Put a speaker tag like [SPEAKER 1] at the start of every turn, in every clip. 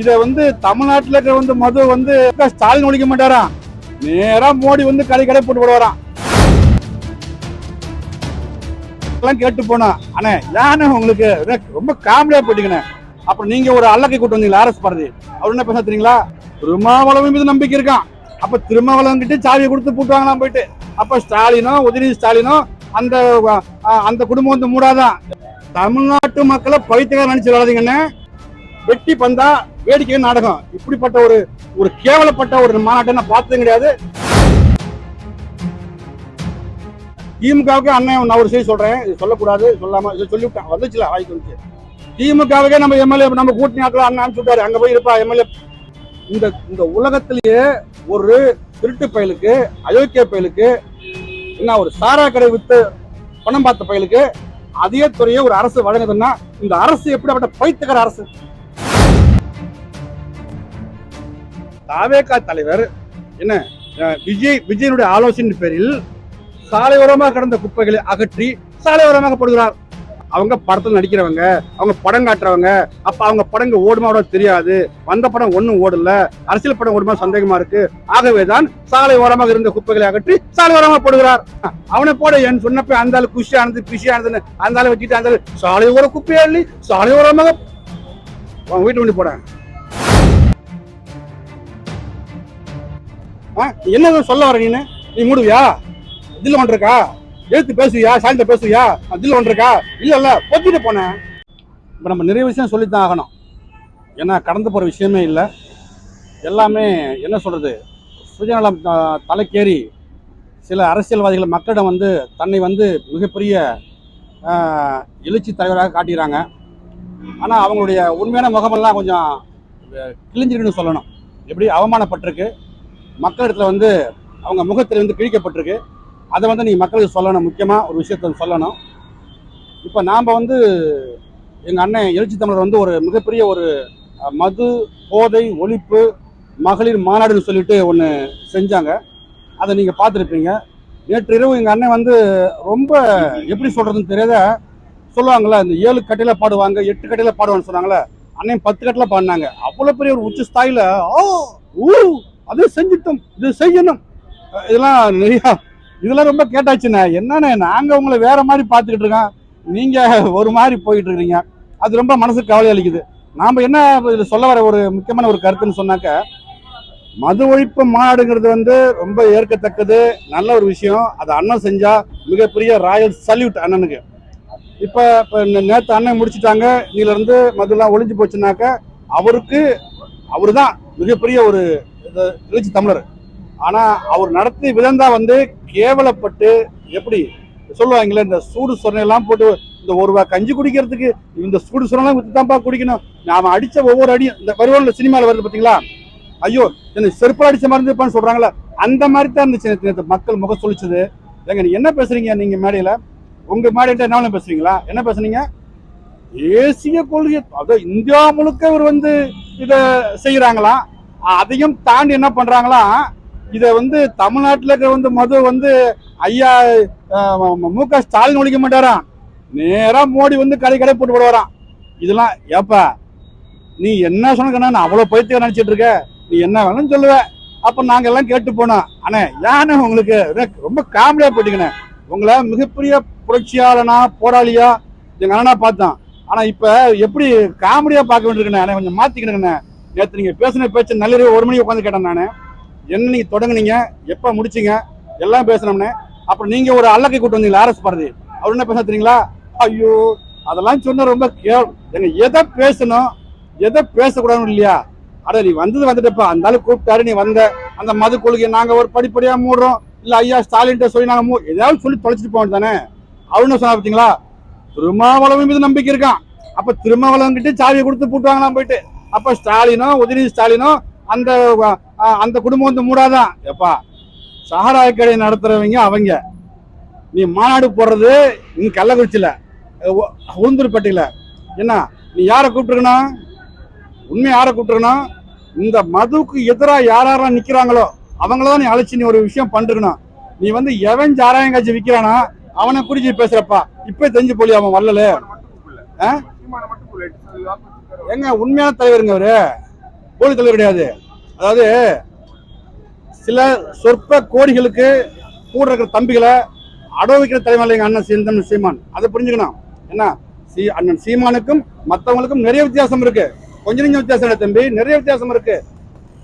[SPEAKER 1] இதை வந்து தமிழ்நாட்டுல இருக்கிற வந்து மது வந்து ஸ்டாலின் ஒழிக்க மாட்டாராம் நேரா மோடி வந்து கடை கடை போட்டு போடுவாராம். கேட்டு போனா அண்ணே ஏன்னு உங்களுக்கு? ரொம்ப காமெடியா போயிட்டீங்கண்ணே. அப்புறம் நீங்க ஒரு அல்லக்கை கூட்டு வந்தீங்களா அரசு பாரதி. அவர் என்ன பேச தெரியுங்களா? திருமாவளவன் மீது நம்பிக்கை இருக்கான் அப்ப திருமாவளவன் கிட்ட சாவியை கொடுத்து போட்டுவாங்களாம் போயிட்டு. அப்ப ஸ்டாலினோ உதயநிதி ஸ்டாலினோ அந்த அந்த குடும்பம் வந்து மூடாதான் தமிழ்நாட்டு மக்களை பைத்தியக்கார நினைச்சு விளாதீங்கன்னு வெட்டி பந்தா வேடிக்கை நாடகம். இப்படிப்பட்ட ஒரு ஒரு கேவலப்பட்ட ஒரு மாநாட்டை நான் பார்த்ததும் கிடையாது. திமுகவுக்கு அண்ணன் நான் ஒரு செய்தி சொல்றேன். சொல்லக்கூடாது சொல்லாம சொல்லிவிட்டேன். வந்துச்சுல வாய்க்கு வந்துச்சு திமுகவுக்கே நம்ம எம்எல்ஏ நம்ம கூட்டணி ஆட்கள் அண்ணன் சொல்றாரு அங்க போய் இருப்பா எம்எல்ஏ. இந்த இந்த உலகத்திலேயே ஒரு திருட்டு பயலுக்கு அயோக்கிய பயலுக்கு என்ன ஒரு சாரா கடை வித்து பணம் பார்த்த பயலுக்கு அதே துறையை ஒரு அரசு வழங்குதுன்னா இந்த அரசு எப்படிப்பட்ட பைத்தியக்கார அரசு? தாவேகா தலைவர் என்ன விஜய் விஜயனுடைய ஆலோசனை பேரில் சாலையோரமாக கிடந்த குப்பைகளை அகற்றி சாலையோரமாக போடுகிறார். அவங்க படத்தில் நடிக்கிறவங்க அவங்க படம் காட்டுறவங்க அப்ப அவங்க படங்க ஓடுமா ஓட தெரியாது. வந்த படம் ஒன்றும் ஓடல. அரசியல் படம் ஓடுமா சந்தேகமா இருக்கு. ஆகவேதான் சாலை ஓரமாக இருந்த குப்பைகளை அகற்றி சாலை ஓரமாக போடுகிறார் அவனை போட என் சொன்னப்ப அந்த ஆளு குஷி ஆனது பிஷி ஆனதுன்னு அந்த ஆளை வெட்டிட்டு அந்த சாலை ஓர குப்பையா இல்லை சாலை ஓரமாக வீட்டு வண்டி போட. என்ன சொல்ல வர நீனு? நீ மூடுவியா? இதுல ஒன்றிருக்கா எழுத்து பேசுவியா? சாயந்த பேசுவியா? அதில் ஒன்றிருக்கா இல்லை இல்லை பொத்திட்டு போனேன் இப்போ நம்ம நிறைய விஷயம் சொல்லித்தான் ஆகணும். ஏன்னா கடந்து போகிற விஷயமே இல்லை. எல்லாமே என்ன சொல்கிறது சுயநலம் தலைக்கேறி சில அரசியல்வாதிகள் மக்களிடம் வந்து தன்னை வந்து மிகப்பெரிய எழுச்சி தலைவராக காட்டுகிறாங்க ஆனால் அவங்களுடைய உண்மையான முகமெல்லாம் கொஞ்சம் கிழிஞ்சிருக்குன்னு சொல்லணும். எப்படி? அவமானப்பட்டிருக்கு. மக்களிடத்துல வந்து அவங்க முகத்தில் வந்து கிழிக்கப்பட்டிருக்கு. அதை வந்து நீங்கள் மக்களுக்கு சொல்லணும். முக்கியமாக ஒரு விஷயத்த சொல்லணும். இப்போ நாம் வந்து எங்கள் அண்ணன் எழுச்சி தமிழர் வந்து ஒரு மிகப்பெரிய ஒரு மது போதை ஒழிப்பு மகளிர் மாநாடுன்னு சொல்லிட்டு ஒன்று செஞ்சாங்க. அதை நீங்கள் பார்த்துருப்பீங்க. நேற்று இரவு எங்கள் அண்ணன் வந்து ரொம்ப எப்படி சொல்கிறதுன்னு தெரியாத சொல்லுவாங்கள்ல இந்த ஏழு கட்டையில் பாடுவாங்க எட்டு கட்டையில் பாடுவான்னு சொன்னாங்களே அண்ணன் பத்து கட்டில் பாடினாங்க. அவ்வளோ பெரிய ஒரு உச்ச ஸ்தாயில ஓ ஊ அது செஞ்சிட்டோம். இது செய்யணும். இதெல்லாம் நிறையா இதெல்லாம் ரொம்ப கேட்டாச்சுண்ணே. என்னண்ணே நாங்கள் உங்களை வேற மாதிரி பார்த்துக்கிட்டு இருக்கோம். நீங்கள் ஒரு மாதிரி போயிட்டு இருக்கீங்க அது ரொம்ப மனசுக்கு கவலை அளிக்குது. நாம் என்ன இதில் சொல்ல வர ஒரு முக்கியமான ஒரு கருத்துன்னு சொன்னாக்க மது ஒழிப்பு மாநாடுங்கிறது வந்து ரொம்ப ஏற்கத்தக்கது நல்ல ஒரு விஷயம். அது அண்ணன் செஞ்சால் மிகப்பெரிய ராயல் சல்யூட் அண்ணனுக்கு. இப்போ இப்போ நேற்று அண்ணன் முடிச்சுட்டாங்க. இருந்து மதுலாம் ஒழிஞ்சு போச்சுனாக்க அவருக்கு அவர் தான் மிகப்பெரிய ஒரு எழுச்சி தமிழர். ஆனா அவர் நடத்தி விதந்தா வந்து கேவலப்பட்டு எப்படி சொல்லுவாங்களே இந்த சூடு சொன்னையெல்லாம் போட்டு இந்த ஒரு ரூபா கஞ்சி குடிக்கிறதுக்கு இந்த சூடு சொன்னெல்லாம் வித்து தான்ப்பா குடிக்கணும். நாம அடிச்ச ஒவ்வொரு அடியும் இந்த வருவாங்க சினிமாவில் வருது பாத்தீங்களா? ஐயோ என்ன செருப்பு அடிச்ச மாதிரி இருப்பான்னு சொல்றாங்களே அந்த மாதிரி தான் இருந்துச்சு நேத்து மக்கள் முகம் சொல்லிச்சது ஏங்க நீ என்ன பேசுறீங்க நீங்க மேடையில? உங்க மேடையிட்ட என்ன பேசுறீங்களா? என்ன பேசுனீங்க? தேசிய கொள்கை அதாவது இந்தியா முழுக்க இவர் வந்து இதை செய்யறாங்களாம் அதையும் தாண்டி என்ன பண்றாங்களா இதை வந்து தமிழ்நாட்டில் இருக்கிற வந்து மது வந்து ஐயா மு க ஸ்டாலின் ஒழிக்க மாட்டாராம். நேராக மோடி வந்து கடை கடை போட்டு போடுவாராம். இதெல்லாம் ஏப்பா நீ என்ன சொன்னா நான் அவ்வளோ பைத்தியம் நினைச்சிட்டு இருக்க? நீ என்ன வேணும்னு சொல்லுவ. அப்ப நாங்க எல்லாம் கேட்டு போனோம். அண்ணே யானே உங்களுக்கு? ரொம்ப காமெடியா போயிட்டீங்கண்ணே உங்களை மிகப்பெரிய புரட்சியாளனா போராளியா எங்க அண்ணனா பார்த்தோம். ஆனா இப்ப எப்படி காமெடியா பார்க்க வேண்டியிருக்கேன் அண்ணே கொஞ்சம் மாத்திக்கணுங்கண்ணே நேற்று நீங்கள் பேசின பேச்சு நள்ளிரவு ஒரு மணிக்கு உட்காந்து கேட்டேன் நான். என்ன நீங்கள் தொடங்குனீங்க? எப்போ முடிச்சீங்க? எல்லாம் பேசினோம்னே. அப்புறம் நீங்கள் ஒரு அல்லக்கை கூட்டு வந்தீங்களா ஆர்எஸ் பாரதி. அவர் என்ன பேச தெரியுங்களா? ஐயோ அதெல்லாம் சொன்ன ரொம்ப கேவலம் எங்க எதை பேசணும்? எதை பேசக்கூடாதுன்னு இல்லையா? அட நீ வந்தது வந்துட்டப்பா. அந்த ஆளு கூப்பிட்டாரு நீ வந்த. அந்த மது கொள்கையை நாங்கள் ஒரு படிப்படியாக மூடுறோம். இல்லை ஐயா ஸ்டாலின்ட்ட சொல்லி நாங்கள் மூ- ஏதாவது சொல்லி தொலைச்சிட்டு போவோம் தானே அவர் என்ன சொன்னா பார்த்தீங்களா திருமாவளவன் மீது நம்பிக்கை இருக்கான். அப்போ திருமாவளவன் கிட்டே சாவியை கொடுத்து போட்டுவாங்களாம் போயிட்டு. அப்ப ஸ்டாலினோ உதயநிதி ஸ்டாலினோ அந்த அந்த குடும்பம் வந்து மூடாதான் எப்பா சஹராய கடை நடத்துறவங்க அவங்க. நீ மாநாடு போடுறது நீ கள்ளக்குறிச்சியில அஹ், என்ன நீ யாரை கூப்பிட்டுருக்கணும்? உண்மை யாரை கூப்பிட்டுருக்கணும்? இந்த மதுவுக்கு எதிராக யார் யாரெல்லாம் நிற்கிறாங்களோ அவங்கள தான் நீ அழைச்சி நீ ஒரு விஷயம் பண்ணிருக்கணும். நீ வந்து எவன் சாராயம் காய்ச்சி விற்கிறானா அவனை குடிச்சு பேசுறப்பா. இப்ப தெரிஞ்சு போலியா அவன் வரல ஆ? எங்க உண்மையான தலைவருங்க அவரு. போலி தலைவர் கிடையாது. அதாவது சில சொற்ப கோடிகளுக்கு கூட இருக்கிற தம்பிகளை அடவு வைக்கிற தலைவர் எங்க அண்ணன் சீந்தன் சீமான். அதை புரிஞ்சுக்கணும். என்ன சீ அண்ணன் சீமானுக்கும் மற்றவங்களுக்கும் நிறைய வித்தியாசம் இருக்கு. கொஞ்சம் கொஞ்சம் வித்தியாசம் இல்லை தம்பி நிறைய வித்தியாசம் இருக்கு.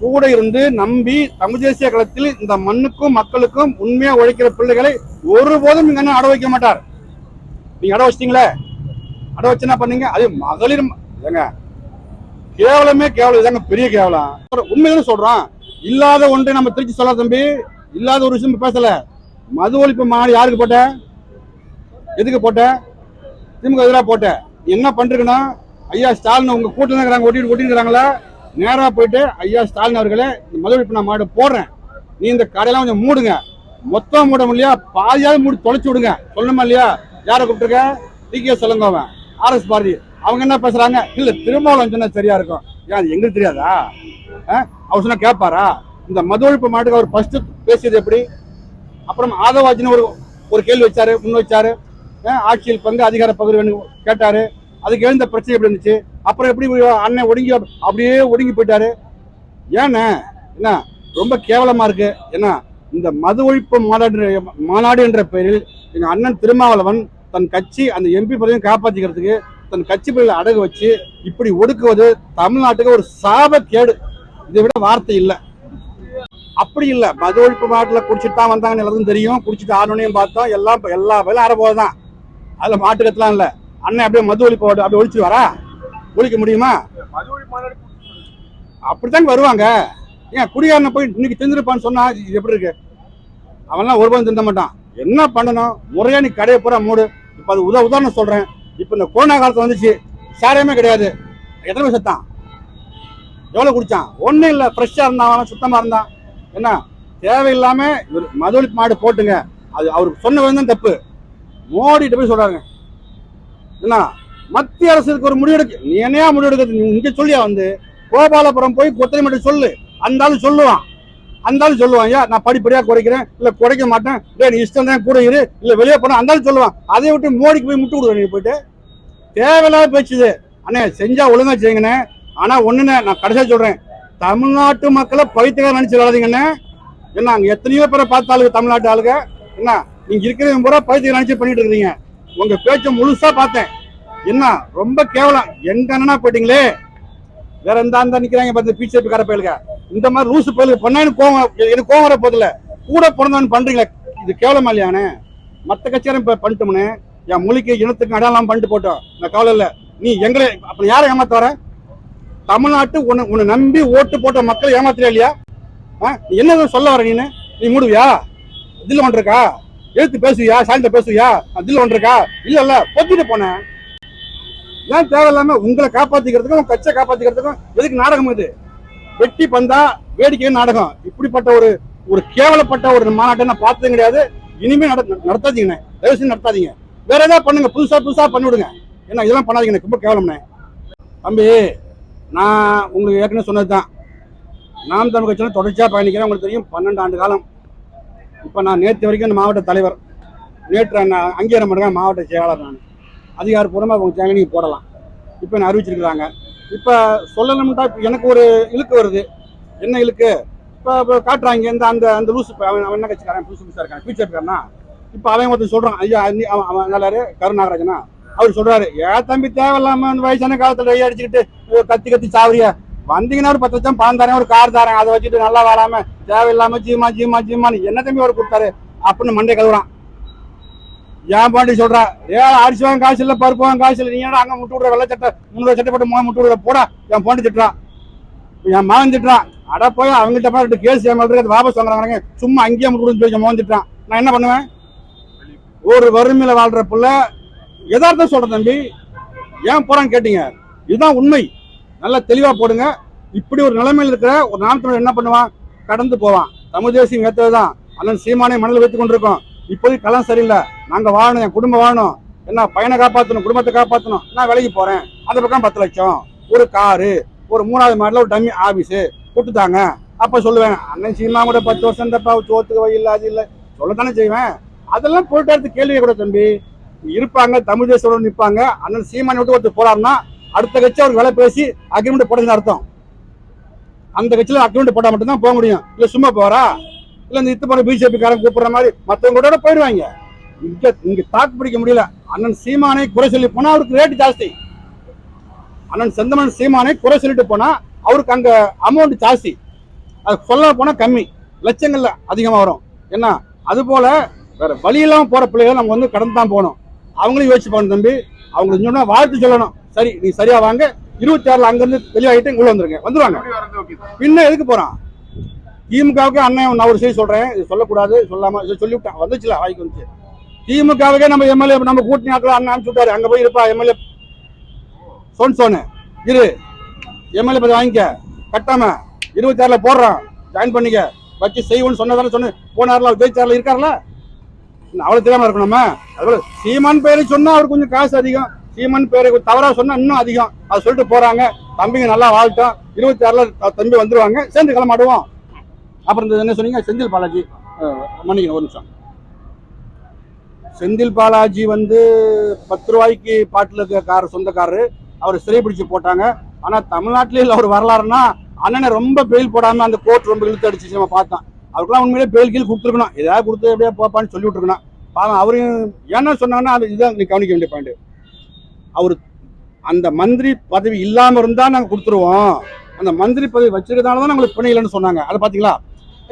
[SPEAKER 1] கூட இருந்து நம்பி தமிழ் தேசிய களத்தில் இந்த மண்ணுக்கும் மக்களுக்கும் உண்மையா உழைக்கிற பிள்ளைகளை ஒருபோதும் இங்க அண்ணன் அட வைக்க மாட்டார். நீங்க அட வச்சிட்டீங்களே? அட வச்சு என்ன பண்ணீங்க? அது மகளிர் ஏங்க கேவலமே கேவலம் இதாங்க பெரிய கேவலம். உண்மையில சொல்றோம் இல்லாத ஒன்றை நம்ம திருச்சி சொல்ல தம்பி இல்லாத ஒரு விஷயம் பேசல. மது ஒழிப்பு மாநாடு யாருக்கு போட்ட? எதுக்கு போட்ட? திமுக எதிராக போட்ட. என்ன பண்றீங்கன்னா ஐயா ஸ்டாலின் உங்க கூட்டம் இருக்கிறாங்க ஒட்டிட்டு ஒட்டிருக்கிறாங்களா நேராக போயிட்டு ஐயா ஸ்டாலின் அவர்களே இந்த மது ஒழிப்பு நான் மாடு போடுறேன். நீ இந்த கடையெல்லாம் கொஞ்சம் மூடுங்க. மொத்தம் மூட முடியா பாதியாவது மூடி தொலைச்சி விடுங்க. சொல்லணுமா இல்லையா? யாரை கூப்பிட்டுருக்க? டி கே சொல்லுங்கவன் ஆர்எஸ் பாரதி. அவங்க என்ன பேசுறாங்க? இல்ல திருமாவளவன் சொன்னா சரியா இருக்கும். ஏன் அது எங்களுக்கு தெரியாதா? ஆ? அவர் சொன்னா கேட்பாரா இந்த மது ஒழிப்பு மாட்டுக்கு அவர் ஃபர்ஸ்ட் பேசியது எப்படி? அப்புறம் ஆதவாஜின்னு ஒரு ஒரு கேள்வி வச்சாரு முன் வச்சாரு. ஆட்சியில் பங்கு அதிகார பகுதி வேணும் கேட்டாரு. அதுக்கு எழுந்த பிரச்சனை எப்படி இருந்துச்சு? அப்புறம் எப்படி அண்ணன் ஒடுங்கி அப்படியே ஒடுங்கி போயிட்டாரு? ஏண்ணே என்ன ரொம்ப கேவலமா இருக்கு. என்ன இந்த மது ஒழிப்பு மாநாடு மாநாடு என்ற பெயரில் எங்க அண்ணன் திருமாவளவன் தன் கட்சி அந்த எம்பி பதவியும் காப்பாற்றிக்கிறதுக்கு தன் கட்சி பதவியில் அடகு வச்சு இப்படி ஒடுக்குவது தமிழ்நாட்டுக்கு ஒரு சாப கேடு இதை விட வார்த்தை இல்லை. அப்படி இல்லை. மது ஒழிப்பு மாட்டில் குடிச்சிட்டு தான் வந்தாங்கன்னு எல்லாருக்கும் தெரியும். குடிச்சிட்டு ஆடணையும் பார்த்தோம். எல்லாம் எல்லா வேலையும் ஆரம்போது தான் அதில் மாட்டுக்கத்துலாம் இல்லை. அண்ணன் அப்படியே மது ஒழிப்பு அப்படியே ஒழிச்சு வரா? ஒழிக்க முடியுமா? அப்படித்தாங்க வருவாங்க. ஏன் குடிகாரனை போய் இன்னைக்கு தெரிஞ்சிருப்பான்னு சொன்னா இது எப்படி இருக்கு? அவன்லாம் ஒரு திருந்த மாட்டான். என்ன பண்ணணும்? முறையா நீ கடையை பூரா மூடு. இப்போ அது உத உதாரணம் சொல்றேன். இப்போ இந்த கொரோனா காலத்தில் வந்துச்சு சேரமே கிடையாது. எத்தனை பேர் செத்தான்? எவ்வளோ குடித்தான் ஒன்றும் இல்லை ஃப்ரெஷ்ஷாக இருந்தான் சுத்தமாக இருந்தான். என்ன? தேவையில்லாமல் இவர் மதுவலிப்பு மாடு போட்டுங்க. அது அவருக்கு சொன்ன தான் தப்பு. மோடிட்டு போய் சொல்கிறாங்க என்ன? மத்திய அரசுக்கு ஒரு முடிவெடுக்கு நீ என்னையா முடிவெடுக்கிறது? நீ இங்கே சொல்லியா வந்து? கோபாலபுரம் போய் கொத்தனை மட்டும் சொல்லு. அந்த ஆளு சொல்லுவான். அந்தாலும் ஆளு சொல்லுவான் ஐயா நான் படிப்படியா குறைக்கிறேன் இல்ல குறைக்க மாட்டேன். டேய் நீ இஷ்டம் தான் கூட இரு இல்ல வெளியே போனா அந்தாலும் சொல்லுவான். அதை விட்டு மோடிக்கு போய் முட்டு விடுவேன் நீ போயிட்டு. தேவையில்லாத பேச்சுது. அண்ணே செஞ்சா ஒழுங்கா செய்யுங்கண்ணே. ஆனா ஒண்ணுண்ணே நான் கடைசியா சொல்றேன். தமிழ்நாட்டு மக்களை பைத்தியக்கார நினைச்சு விளாதீங்கண்ணே என்ன அங்க எத்தனையோ பேரை பார்த்த ஆளுங்க தமிழ்நாட்டு ஆளுங்க. என்ன நீங்க இருக்கிறவங்க பூரா பைத்தியம் நினைச்சு பண்ணிட்டு இருக்கீங்க உங்க பேச்சை முழுசா பார்த்தேன். என்ன ரொம்ப கேவலம். எங்க அண்ணனா போயிட்டீங்களே? வேற எந்த அந்த நிக்கிறாங்க பார்த்து பிஜேபி கார பயலுங்க இந்த மாதிரி லூசு பயலுக்கு பண்ணான்னு கோவம் எனக்கு கோவம் வர போதில்ல கூட பிறந்தவன் பண்றீங்களே இது கேவலமா இல்லையானே மற்ற கட்சியாரும் இப்ப பண்ணிட்டோம்னு. என் மொழிக்கு இனத்துக்கு அடையாளம் பண்ணிட்டு போட்டோம். நான் கவலை இல்லை நீ எங்களை அப்புறம் யாரை ஏமாத்த வர? தமிழ்நாட்டு உன்னை உன்னை நம்பி ஓட்டு போட்ட மக்கள் ஏமாத்துறியா இல்லையா? ஆ? என்ன சொல்ல வர நீனு? நீ மூடுவியா? இதில் ஒன்று இருக்கா எழுத்து பேசுவியா? சாயந்தரம் பேசுவியா? அதில் ஒன்று இருக்கா இல்லை இல்லை பொத்திட்டு போனேன். ஏன் தேவையில்லாம உங்களை காப்பாத்திக்கிறதுக்கும் உங்க கட்சியை காப்பாத்திக்கிறதுக்கும் எதுக்கு நாடகம் இது? வெட்டி பந்தா வேடிக்கை நாடகம். இப்படிப்பட்ட ஒரு ஒரு கேவலப்பட்ட ஒரு மாநாட்டை நான் பார்த்ததும் கிடையாது. இனிமே நட நடத்தாதீங்கண்ணே. தயவு செஞ்சு நடத்தாதீங்க. வேற ஏதாவது பண்ணுங்க. புதுசா புதுசா பண்ணி விடுங்க. ஏன்னா இதெல்லாம் பண்ணாதீங்கண்ணே. ரொம்ப கேவலம்ண்ணே. தம்பி நான் உங்களுக்கு ஏற்கனவே சொன்னதுதான். நாம் தமிழ் கட்சியில் தொடர்ச்சியாக பயணிக்கிறேன். உங்களுக்கு தெரியும் பன்னெண்டு ஆண்டு காலம். இப்போ நான் நேற்று வரைக்கும் இந்த மாவட்ட தலைவர். நேற்று நான் அங்கீகாரம் பண்ணுறேன் மாவட்ட செயலாளர் நான். அதிகாரப்பூர்வமாக அவங்க சேனல் நீங்கள் போடலாம். இப்போ என்ன அறிவிச்சிருக்கிறாங்க? இப்போ சொல்லணும்ட்டா இப்போ எனக்கு ஒரு இழுக்கு வருது. என்ன இழுக்கு? இப்போ இப்போ காட்டுறாங்க இந்த அந்த அந்த லூசு அவன் அவன் என்ன கட்சிக்காரன்? புதுசு புதுசாக இருக்கான். ஃபியூச்சர்காரனா இப்போ அவன் ஒருத்தர் சொல்கிறான் ஐயா நீ- அவன் அவன் நல்லாரு கருநாகராஜனா அவர் சொல்கிறாரு ஏன் தம்பி தேவையில்லாம அந்த வயசான காலத்தில் ஐயா அடிச்சுக்கிட்டு கத்தி கத்தி சாவரியா வந்தீங்கன்னா ஒரு பத்து லட்சம் பணம் தரேன் ஒரு கார் தரேன் அதை வச்சுட்டு நல்லா வராமல் தேவையில்லாமல் ஜீமா ஜீமா ஜீமான்னு என்ன தம்பி அவர் கொடுத்தாரு? அப்படின்னு மண்டை கழுவுறான் ஏன் பாண்டி சொல்ற? ஏ அரிசி வாங்க காசு இல்ல பருப்பு வாங்க காசு இல்ல நீ ஏன்டா அங்க முட்டு விடுற? வெள்ள சட்டை முன்னூறு சட்டை போட்டு மூணு முட்டு விடுற போட. என் பாண்டி திட்டுறான் என் மகன் திட்டுறான் அட போய் அவங்ககிட்ட போய் ரெண்டு கேஸ் என் மேல அது வாபஸ் வாங்குறாங்க சும்மா அங்கேயே முட்டு விடுன்னு சொல்லி என் திட்டுறான். நான் என்ன பண்ணுவேன்? ஒரு வறுமையில வாழ்ற பிள்ளை எதார்த்தம் சொல்றேன் தம்பி. ஏன் போறான்னு கேட்டீங்க. இதுதான் உண்மை. நல்லா தெளிவா போடுங்க. இப்படி ஒரு நிலைமையில் இருக்கிற ஒரு நாமத்தில் என்ன பண்ணுவான்? கடந்து போவான். தமிழ் தேசியம் ஏற்றதுதான் அண்ணன் சீமானை மணல் வைத்துக் கொண்டிருக்கோம். இப்போதைக்கு களம் சரியில்லை. நாங்கள் வாழணும் என் குடும்பம் வாழணும். என்ன பையனை காப்பாற்றணும் குடும்பத்தை காப்பாற்றணும் நான் வேலைக்கு போறேன். அந்த பக்கம் பத்து லட்சம். ஒரு காரு ஒரு மூணாவது மாடல ஒரு டம்மி ஆஃபீஸு கொடுத்துட்டாங்க அப்போ சொல்லுவேன் அண்ணன் சீமா கூட பத்து வருஷம் தப்பா சோத்துக்கு வழி இல்லை அது இல்லை. சொல்லத்தானே செய்வேன். அதெல்லாம் போயிட்டு அடுத்து கேள்வி கூட தம்பி. இருப்பாங்க தமிழ் தேசத்தோட நிற்பாங்க அண்ணன் சீமானை விட்டு ஒருத்தர் போறாருன்னா அடுத்த கட்சி அவர் விலை பேசி அக்ரிமெண்ட் போடுறதுன்னு அர்த்தம். அந்த கட்சியில் அக்ரிமெண்ட் போட்டால் மட்டும்தான் போக முடியும். இல்லை சும்மா போறா? இல்ல இந்த இத்து போற பிஜேபி காரன் கூப்பிடுற மாதிரி மத்தவங்க கூட போயிடுவாங்க. இங்க இங்க தாக்கு பிடிக்க முடியல. அண்ணன் சீமானை குறை சொல்லி போனா அவருக்கு ரேட் ஜாஸ்தி. அண்ணன் செந்தமன் சீமானை குறை சொல்லிட்டு போனா அவருக்கு அங்க அமௌண்ட் ஜாஸ்தி. அது சொல்ல போனா கம்மி. லட்சங்கள்ல அதிகமா வரும். என்ன அது போல வேற வழி இல்லாம போற பிள்ளைகளை நம்ம வந்து கடந்து தான் போகணும். அவங்களும் யோசிச்சு போகணும் தம்பி. அவங்களுக்கு சொன்னா வாழ்த்து சொல்லணும். சரி நீ சரியா வாங்க. இருபத்தி ஆறுல அங்க இருந்து தெளிவாயிட்டு உள்ள வந்துருங்க. வந்துருவாங்க. பின்ன எதுக்கு போறான்? திமுகவுக்கு அண்ணன் நான் ஒரு செய்தி சொல்றேன். இது சொல்லக்கூடாது சொல்லாம சொல்லிவிட்டேன் வந்துச்சுல வாய்க்கு வந்துச்சு. திமுகவுக்கே நம்ம எம்எல்ஏ நம்ம கூட்டணி ஆட்கள் அண்ணன் அனுப்பிச்சு அங்கே அங்க போய் இருப்பா எம்எல்ஏ. சொன் சொன்னு இரு. எம்எல்ஏ பத்தி வாங்கிக்க. கட்டாம இருபத்தி ஆறுல போடுறான். ஜாயின் பண்ணிக்க. வச்சு செய்வோம்னு சொன்னதானே சொன்ன போனார்ல அவர் ஜெயிச்சார்ல இருக்கார்ல அவ்வளவு தெரியாம இருக்கணுமா அதுபோல சீமான் பேரை சொன்னா அவர் கொஞ்சம் காசு அதிகம். சீமான் பேரை தவறா சொன்னா இன்னும் அதிகம். அதை சொல்லிட்டு போறாங்க. தம்பிங்க நல்லா வாழ்த்தோம் இருபத்தி ஆறுல தம்பி வந்துருவாங்க. சேர்ந்து கிளம்பாடுவோம் அப்புறம் இந்த என்ன சொன்னீங்க? செந்தில் பாலாஜி மன்னிக்கணும் ஒரு நிமிஷம். செந்தில் பாலாஜி வந்து பத்து ரூபாய்க்கு பாட்டில் இருக்க கார் சொந்தக்காரரு அவர் சிறை பிடிச்சு போட்டாங்க. ஆனா தமிழ்நாட்டிலே அவர் வரலாறுனா அண்ணனை ரொம்ப பெயில் போடாமல் அந்த கோர்ட் ரொம்ப இழுத்து அடிச்சு நம்ம பார்த்தோம். அவருக்குலாம் உண்மையிலே பெயில் கீழ் கொடுத்துருக்கணும். ஏதாவது கொடுத்து எப்படியா போப்பான்னு சொல்லி விட்டுருக்கணும் பாவம் அவரையும் என்ன சொன்னாங்கன்னா அது இதுதான் நீ கவனிக்க வேண்டிய பாயிண்ட் அவர் அந்த மந்திரி பதவி இல்லாமல் இருந்தால் நாங்கள் கொடுத்துருவோம். அந்த மந்திரி பதவி வச்சிருக்கனால தான் நாங்களுக்கு பிணை இல்லைன்னு சொன்னாங்க. அதை பார்த்தீங்களா?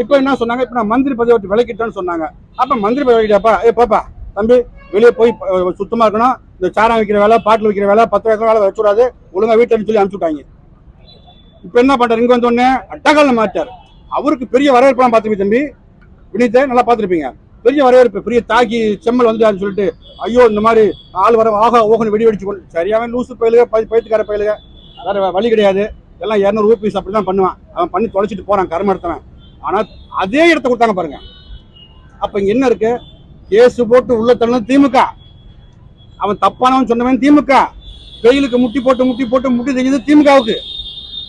[SPEAKER 1] இப்போ என்ன சொன்னாங்க? இப்போ நான் மந்திரி பதவி விட்டு விலக்கிட்டேன்னு சொன்னாங்க. அப்போ மந்திரி பதவி விட்டாப்பா ஏ பாப்பா தம்பி வெளியே போய் சுத்தமாக இருக்கணும். இந்த சாரம் வைக்கிற வேலை பாட்டில் வைக்கிற வேலை பத்து வைக்கிற வேலை வச்சுடாது. ஒழுங்காக வீட்டில் சொல்லி அனுப்பிச்சு விட்டாங்க. இப்போ என்ன பண்ணுறாரு இங்கே வந்தோடனே அட்டகால மாட்டார். அவருக்கு பெரிய வரவேற்பெல்லாம் பார்த்துருப்பீங்க தம்பி. வினித்தை நல்லா பார்த்துருப்பீங்க. பெரிய வரவேற்பு பெரிய தாக்கி செம்மல் வந்துட்டாருன்னு சொல்லிட்டு ஐயோ இந்த மாதிரி ஆள் வர ஆகா ஓகன் வெடி வெடிச்சு கொண்டு சரியாவே லூசு பயிலுக பை பயிலுக வேற வழி கிடையாது. எல்லாம் இரநூறு ரூபீஸ் அப்படி தான் பண்ணுவான். அவன் பண்ணி தொலைச்சிட்டு போகிறான் கரும ஆனால் அதே இடத்த கொடுத்தாங்க பாருங்க. அப்போ இங்கே என்ன இருக்கு? கேஸ் போட்டு உள்ள தள்ளணும் திமுக. அவன் தப்பானவன் சொன்னவன் திமுக. வெயிலுக்கு முட்டி போட்டு முட்டி போட்டு முட்டி செஞ்சது திமுகவுக்கு.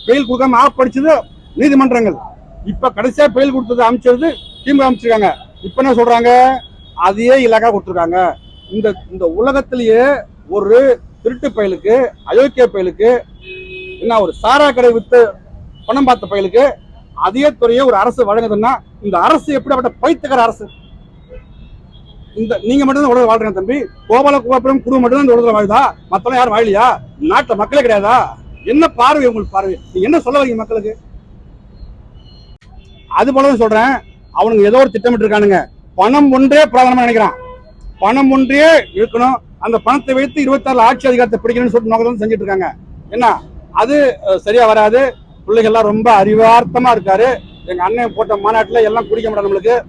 [SPEAKER 1] பெயில் கொடுக்காம ஆஃப் படிச்சது நீதிமன்றங்கள். இப்போ கடைசியாக பெயில் கொடுத்தது அமைச்சது திமுக அமைச்சிருக்காங்க. இப்போ என்ன சொல்கிறாங்க அதையே இலக்கா கொடுத்துருக்காங்க. இந்த இந்த உலகத்திலேயே ஒரு திருட்டு பயலுக்கு அயோக்கிய பயலுக்கு என்ன ஒரு சாரா கடை வித்து பணம் பார்த்த பயலுக்கு அதே துறையை ஒரு அரசு வழங்குதுன்னா இந்த அரசு எப்படிப்பட்ட பைத்தகர அரசு? இந்த நீங்க மட்டும் தான் உலக வாழ்றீங்க தம்பி. கோபால கோபுரம் குடும்பம் மட்டும் தான் இந்த உலகத்துல வாழுதா? மத்தவங்க யாரும் வாழலையா? நாட்டுல மக்களே கிடையாதா? என்ன பார்வை உங்களுக்கு பார்வை? நீங்க என்ன சொல்ல வரீங்க மக்களுக்கு? அது போலதான் சொல்றேன். அவனுங்க ஏதோ ஒரு திட்டமிட்டு இருக்கானுங்க பணம் ஒன்றே பிரதானமா நினைக்கிறான். பணம் ஒன்றே இருக்கணும் அந்த பணத்தை வைத்து இருபத்தாறு ஆட்சி அதிகாரத்தை பிடிக்கணும்னு சொல்லிட்டு நோக்கம் செஞ்சுட்டு இருக்காங்க. என்ன? அது சரியா வராது. பிள்ளைகள்லாம் ரொம்ப அறிவார்த்தமா இருக்காரு. எங்க அண்ணன் போட்ட மாநாட்டில் எல்லாம் குடிக்க மாட்டோம் நம்மளுக்கு.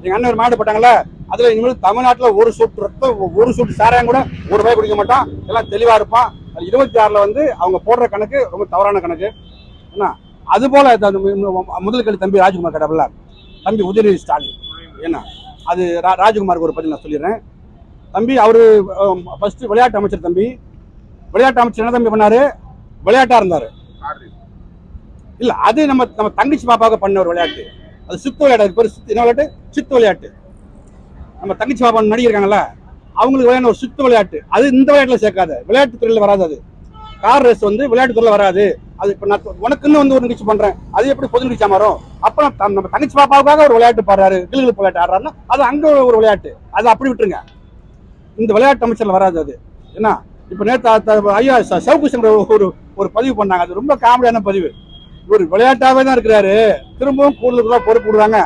[SPEAKER 1] எங்க அண்ணன் ஒரு மாநாடு போட்டாங்களே அதுல இனிமேல் தமிழ்நாட்டில் ஒரு சொட்டு ரத்தம் ஒரு சொட்டு சாராயம் கூட ஒரு ரூபாய் குடிக்க மாட்டான். எல்லாம் தெளிவா இருப்பான். அது இருபத்தி ஆறுல வந்து அவங்க போடுற கணக்கு ரொம்ப தவறான கணக்கு. என்ன? அது போல அந்த மு- முதல் கல்வி தம்பி ராஜ்குமார் கடவுள தம்பி உதயநிதி ஸ்டாலின். என்ன? அது ரா- ராஜ்குமாருக்கு ஒரு பதில் நான் சொல்லிடுறேன். தம்பி அவரு ஃபர்ஸ்ட் விளையாட்டு அமைச்சர் தம்பி. விளையாட்டு அமைச்சர் என்ன தம்பி பண்ணாரு? விளையாட்டா இருந்தாரு. இல்ல அது நம்ம நம்ம தங்கச்சி பாப்பாவுக்கு பண்ண ஒரு விளையாட்டு. அது சித்து விளையாட்டு பேர் சித்து என்ன விளையாட்டு? சித்து விளையாட்டு. நம்ம தங்கச்சி பாப்பா நடிகை அவங்களுக்கு விளையாட ஒரு சித்து விளையாட்டு. அது இந்த விளையாட்டுல சேர்க்காது. விளையாட்டு துறையில வராது அது. கார் ரேஸ் வந்து விளையாட்டு துறையில வராது. அது இப்ப நான் உனக்குன்னு வந்து ஒரு நிகழ்ச்சி பண்றேன். அது எப்படி பொது நிகழ்ச்சி மாறும்? அப்புறம் நம்ம தங்கச்சி பாப்பாவுக்காக ஒரு விளையாட்டு பாடுறாரு. கிளிகள் விளையாட்டு ஆடுறாருன்னா அது அங்க ஒரு விளையாட்டு. அது அப்படி விட்டுருங்க. இந்த விளையாட்டு அமைச்சர்ல வராது அது. என்ன இப்ப நேற்று ஐயா ச- சவுக்கு சங்கர் ஒரு ஒரு பதிவு பண்ணாங்க. அது ரொம்ப காமெடியான பதிவு. இவர் விளையாட்டாவே தான் இருக்கிறாரு. திரும்பவும் கூடுதல் பொறுப்பு விடுறாங்க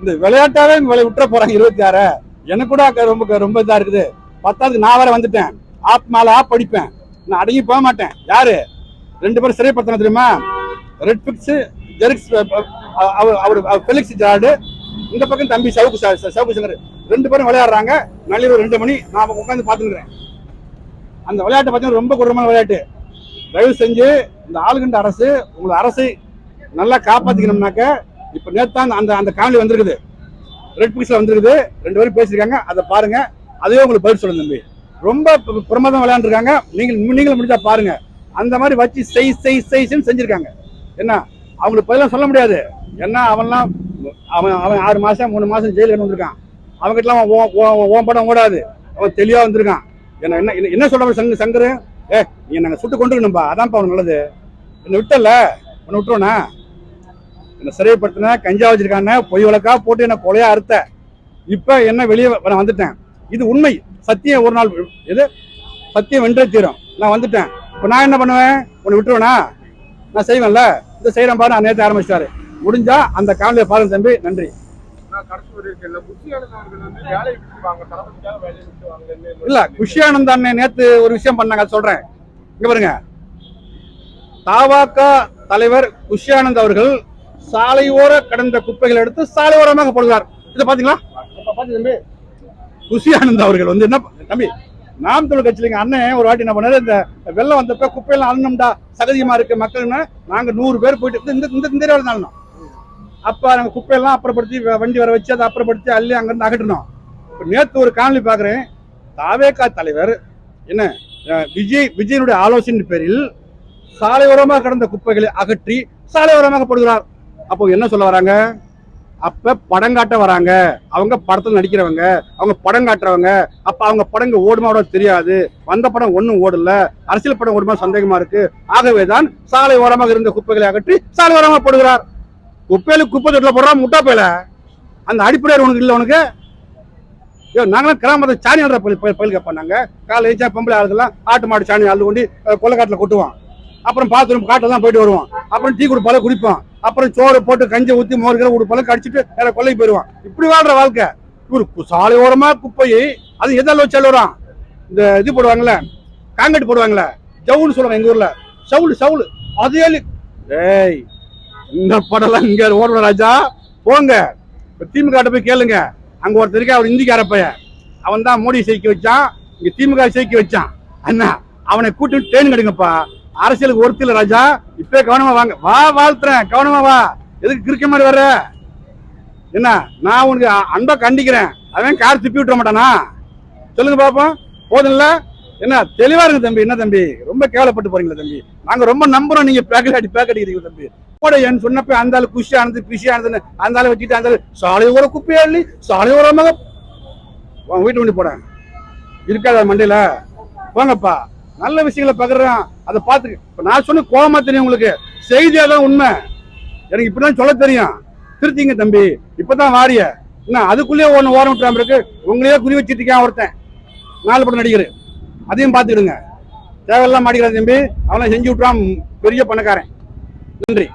[SPEAKER 1] இந்த விளையாட்டாவே விளை விட்டுற போறாங்க இருபத்தி ஆறு. எனக்கு கூட ரொம்ப ரொம்ப இதா இருக்குது. பத்தாவது நான் வேற வந்துட்டேன். ஆப் மேல ஆப் படிப்பேன் நான் அடங்கி போக மாட்டேன். யாரு? ரெண்டு பேரும் சிறைப்படுத்தின தெரியுமா? ரெட் பிக்ஸ் ஜெரிக்ஸ் அவர் அவர் ஃபெலிக்ஸ் ஜார்டு. இந்த பக்கம் தம்பி சவுக்கு சவுக்கு சங்கர். ரெண்டு பேரும் விளையாடுறாங்க. நள்ளிரவு ரெண்டு மணி நான் உட்காந்து பார்த்துக்கிறேன். அந்த விளையாட்டை பார்த்தீங்கன்னா ரொம்ப கொடூரமான விளையாட்டு. தயவு செஞ்சு இந்த ஆளுகின்ற அரசு உங்களை அரசை நல்லா காப்பாற்றிக்கணும்னாக்க இப்போ நேற்று அந்த அந்த காணொலி வந்திருக்குது. ரெட் பிக்ஸில் வந்திருக்குது. ரெண்டு பேரும் பேசியிருக்காங்க. அதை பாருங்க. அதையே உங்களுக்கு பதில் சொல்லுங்க தம்பி. ரொம்ப பிரமாதம் விளையாண்டுருக்காங்க. நீங்கள் நீங்களும் முடிஞ்சா பாருங்க. அந்த மாதிரி வச்சு செய் செய் செய்ன்னு செஞ்சுருக்காங்க. என்ன? அவங்களுக்கு பதிலாக சொல்ல முடியாது. என்ன அவன்லாம் அவன் அவன் ஆறு மாதம் மூணு மாதம் ஜெயிலுக்கு வந்திருக்கான் அவங்ககிட்டலாம் ஓ- ஓ- ஓன் படம் ஓடாது. அவன் தெளிவாக வந்திருக்கான். என்ன என்ன என்ன- சொல்கிறவன் சொல்ற சங்க சங்கரு? ஏ நீ நாங்கள் சுட்டு கொண்டுருக்கணும்பா அதான்ப்பா அவனுக்கு நல்லது. என்ன விட்டல உன்னை விட்டுருவனா? என்னை சிறைப்படுத்தின கஞ்சா வச்சிருக்காங்க பொய் வழக்கா போட்டு என்ன கொலையா அறுத்த. இப்போ என்ன வெளியே நான் வந்துட்டேன். இது உண்மை. சத்தியம் ஒரு நாள் எது? சத்தியம் வென்றே தீரும். நான் வந்துட்டேன். இப்போ நான் என்ன பண்ணுவேன்? உன்னை விட்டுருவேனா? நான் செய்வேன்ல. இதை செய்கிறேன் பாரு. நான் நேற்று ஆரம்பிச்சிட்டாரு. முடிஞ்சா அந்த காலையில் பாருங்க தம்பி. நன்றி. இல்ல குஷியானந்த் அண்ணன் நேத்து ஒரு விஷயம் பண்ணாங்க சொல்றேன். இங்க பாருங்க. தாவாக தலைவர் குஷியானந்த் அவர்கள் சாலையோர கடந்த குப்பைகளை எடுத்து சாலையோரமாக போடுகிறார். இதை பாத்தீங்களா? குஷியானந்த் அவர்கள் வந்து என்ன தம்பி நாம் தமிழ் கட்சியில அண்ணன் ஒரு வாட்டி என்ன பண்ணாரு இந்த வெள்ளம் வந்தப்ப குப்பையெல்லாம் அள்ளணும்டா சகதியமா இருக்கு மக்கள்னு நாங்க நூறு பேர் போயிட்டு இந்த இந்த இந்த அப்போ நம்ம குப்பையெல்லாம் அப்புறப்படுத்தி வ- வண்டி வர வச்சு அதை அப்புறப்படுத்தி அள்ளி அங்கேருந்து அகற்றணும். இப்போ நேற்று ஒரு காணொலி பார்க்குறேன். தாவேகா தலைவர் என்ன விஜய் விஜயனுடைய ஆலோசனை பேரில் சாலையோரமாக கிடந்த குப்பைகளை அகற்றி சாலையோரமாக போடுகிறார். அப்போ என்ன சொல்ல வராங்க? அப்ப படம் காட்ட வராங்க. அவங்க படத்தில் நடிக்கிறவங்க அவங்க படம் காட்டுறவங்க அப்ப அவங்க படங்க ஓடுமா ஓட தெரியாது. வந்த படம் ஒன்றும் ஓடல. அரசியல் படம் ஓடுமா சந்தேகமா இருக்கு. ஆகவேதான் சாலை ஓரமாக இருந்த குப்பைகளை அகற்றி சாலை ஓரமாக போடுகிறார். குப்பையில குப்பை தொட்டில் போடுறான் முட்டா பையில அந்த அடிப்படையார் உனக்கு இல்லை உனக்கு. ஐயோ நாங்களாம் கிராமத்தை சாணி ஆடுற பயில் பயில் கேட்போம் நாங்கள் காலை ஏச்சா பொம்பளை ஆளுக்கெல்லாம் ஆட்டு மாடு சாணி ஆள் கொண்டு கொள்ளக்காட்டில் கொட்டுவோம் அப்புறம் பாத்ரூம் காட்டெல்லாம் போயிட்டு வருவோம் அப்புறம் டீ குடிப்பால குடிப்போம் அப்புறம் சோறு போட்டு கஞ்சி ஊத்தி மோர்கிற உடுப்பால கடிச்சிட்டு வேற கொல்லைக்கு போயிடுவோம் இப்படி வாழ்ற வாழ்க்கை. இவர் சாலையோரமாக குப்பையை அது எதால வச்சு அழுகுறான் இந்த இது போடுவாங்களே காங்கிரட் போடுவாங்களே ஜவுன்னு சொல்லுவாங்க எங்கள் ஊரில். சவுளு சவுளு. அதே ஏய் இந்த படம்லாம் இங்க ஓடுற ராஜா போங்க. திமுக போய் கேளுங்க. அங்க ஒருத்தர் அவர் இந்திக்கார பையன். அவன் தான் மோடி சேர்க்க வச்சான். இங்க திமுக சேர்க்க வச்சான். அண்ணா அவனை கூட்டி ட்ரெயின் கெடுங்கப்பா. அரசியலுக்கு ஒருத்தர் ராஜா. இப்பே கவனமா வாங்க. வா வாழ்த்துறேன். கவனமா வா. எதுக்கு கிறுக்க மாதிரி வர்ற? என்ன நான் உனக்கு அன்பா கண்டிக்கிறேன். அவன் கார் திப்பி விட்டுற மாட்டானா? சொல்லுங்க பாப்போம். போதும்ல? என்ன தெளிவா இருக்கு தம்பி. என்ன தம்பி? ரொம்ப கேவலப்பட்டு போறீங்களா தம்பி. நாங்க ரொம்ப நம்புறோம் நீங்க பேக்கெட் அடி பேக்கெட் அடிக்கிறீங்க தம்பி. கூட என் சொன்னப்ப அந்த ஆள் குஷி ஆனது பிஷி ஆனதுன்னு அந்த ஆள் வச்சுட்டு அந்த சாலை ஓர குப்பையா அள்ளி சாலை ஓரமாக வீட்டு வண்டி போறேன் இருக்காத மண்டியில? போங்கப்பா. நல்ல விஷயங்களை பகிர்றேன். அதை பார்த்து இப்ப நான் சொன்ன கோவமா தெரியும் உங்களுக்கு. செய்தியா தான் உண்மை. எனக்கு இப்படிதான் சொல்ல தெரியும். திருத்திங்க தம்பி. இப்பதான் வாரிய. என்ன அதுக்குள்ளேயே ஒன்று ஓரம் விட்டுறாம இருக்கு. உங்களையே குறி வச்சிருக்கேன் ஒருத்தன். நாலு படம் நடிகர். அதையும் பார்த்துக்கிடுங்க. தேவையெல்லாம் மாட்டிக்கிறான் தம்பி. அவனை செஞ்சு விட்டுறான். பெரிய பணக்காரன். நன்றி.